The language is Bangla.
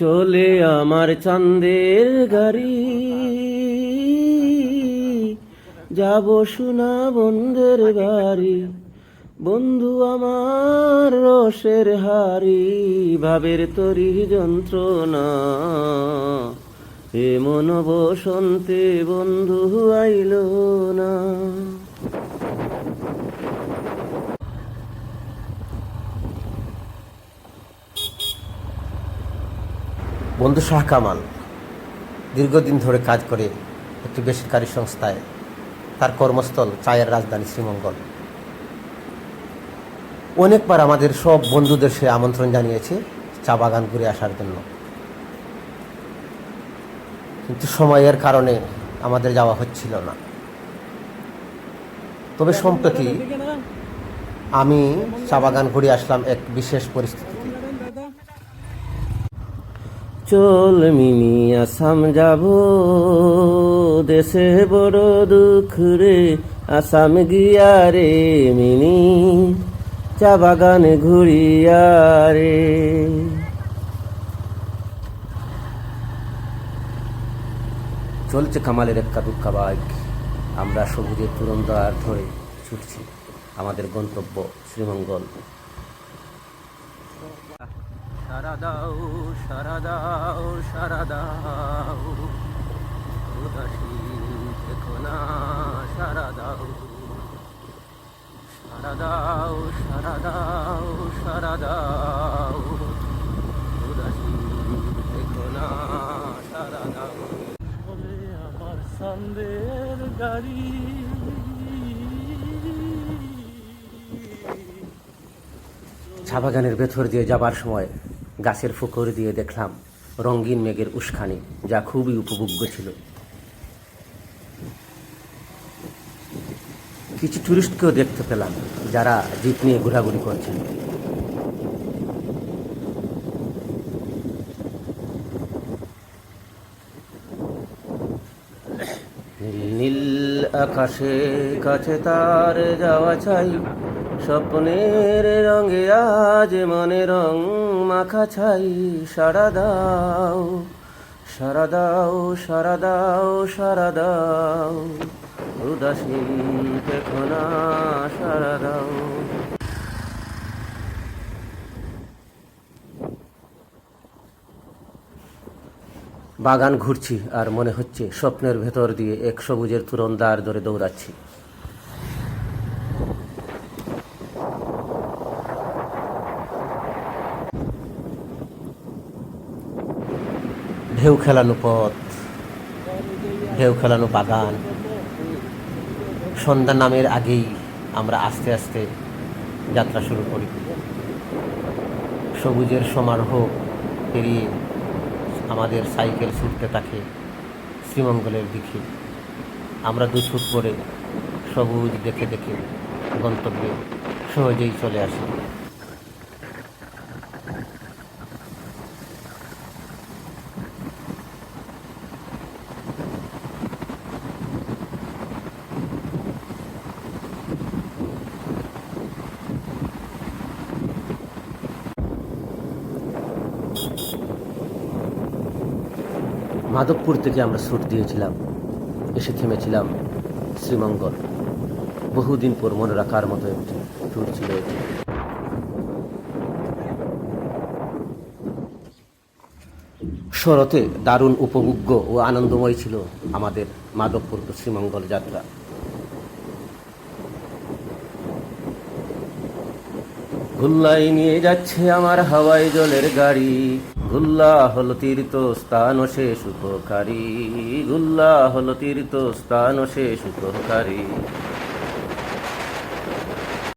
চলে আমার চান্দের গাড়ি। যাব শোনা বন্ধের বাড়ি। বন্ধু আমার রসের হারি ভাবের তরি যন্ত্রণা। এ মন বসন্তে বন্ধু আইল না। বন্ধু শাহ কামাল দীর্ঘদিন ধরে কাজ করে একটি বেসরকারি সংস্থায় তার কর্মস্থল চায়ের রাজধানী শ্রীমঙ্গল। অনেকবার আমাদের সব বন্ধুদের সে আমন্ত্রণ জানিয়েছে চা বাগান ঘুরে আসার জন্য। কিন্তু সময়ের কারণে আমাদের যাওয়া হচ্ছিল না। তবে সম্প্রতি আমি চা বাগান ঘুরে আসলাম এক বিশেষ পরিস্থিতিতে। চল মিনি আসাম যাব দেশে বড় দুঃখ রে, আসাম গিয়া রে মিনি। চা বাগানে ঘুরিয়া রে। চলছে কামালের এক্কা দুক্কা বাইক। আমরা সবুজের তুরন্দার ধরে ছুটছি। আমাদের গন্তব্য শ্রীমঙ্গল। সারা দাও সারা দাও সারা দাও উদাসী দেখো না সারা দাও সারা দাও সারা সারা দাও উদাসী দেখো না সারা দাও আমার সন্দের গাড়ি। চা বাগানের ভেতর দিয়ে যাবার সময় গাছের ফুকর দিয়ে দেখলাম রঙিন মেঘের উস্কানি, যা খুবই উপভোগ্য ছিল। কিছু টুরিস্টকেও দেখতে পেলাম, যারা জিপ নিয়ে ঘোরাঘুরি করছেন। আকাশে কাছে তার যাওয়া চাই। স্বপ্নের রঙে আজ মনে রং মাখা ছাই সারা দাও সারা দাও সারা দাও সারা দাও। উদাসীন সারা দাও। বাগান ঘুরছি আর মনে হচ্ছে স্বপ্নের ভেতর দিয়ে এক সবুজের তুরন্দার ধরে দৌড়াচ্ছি। ঢেউ খেলানো পথ, ঢেউ খেলানো বাগান। সন্ধ্যা নামের আগেই আমরা আস্তে আস্তে যাত্রা শুরু করি। সবুজের সমারোহ পেরিয়ে আমাদের সাইকেল ছুটতে থাকে শ্রীমঙ্গলের দিকে। আমরা দু ছুট করে সবুজ দেখে দেখে গন্তব্যে সহজেই চলে আসি। মাধবপুর থেকে আমরা ছুট দিয়েছিলাম। এসে থেমেছিলাম শ্রীমঙ্গল। বহুদিন পর মনে রাখার মতো একটি ট্যুর ছিল শরতে দারুণ উপভোগ্য ও আনন্দময় ছিল আমাদের মাধবপুর শ্রীমঙ্গল যাত্রা। গুল্লাই নিয়ে যাচ্ছে আমার হাওয়াই জলের গাড়ি। গুল্লা হল তীর্থ স্থান সে সুখকারী। গুল্লা হল তীর্থ স্থান সে উপকারী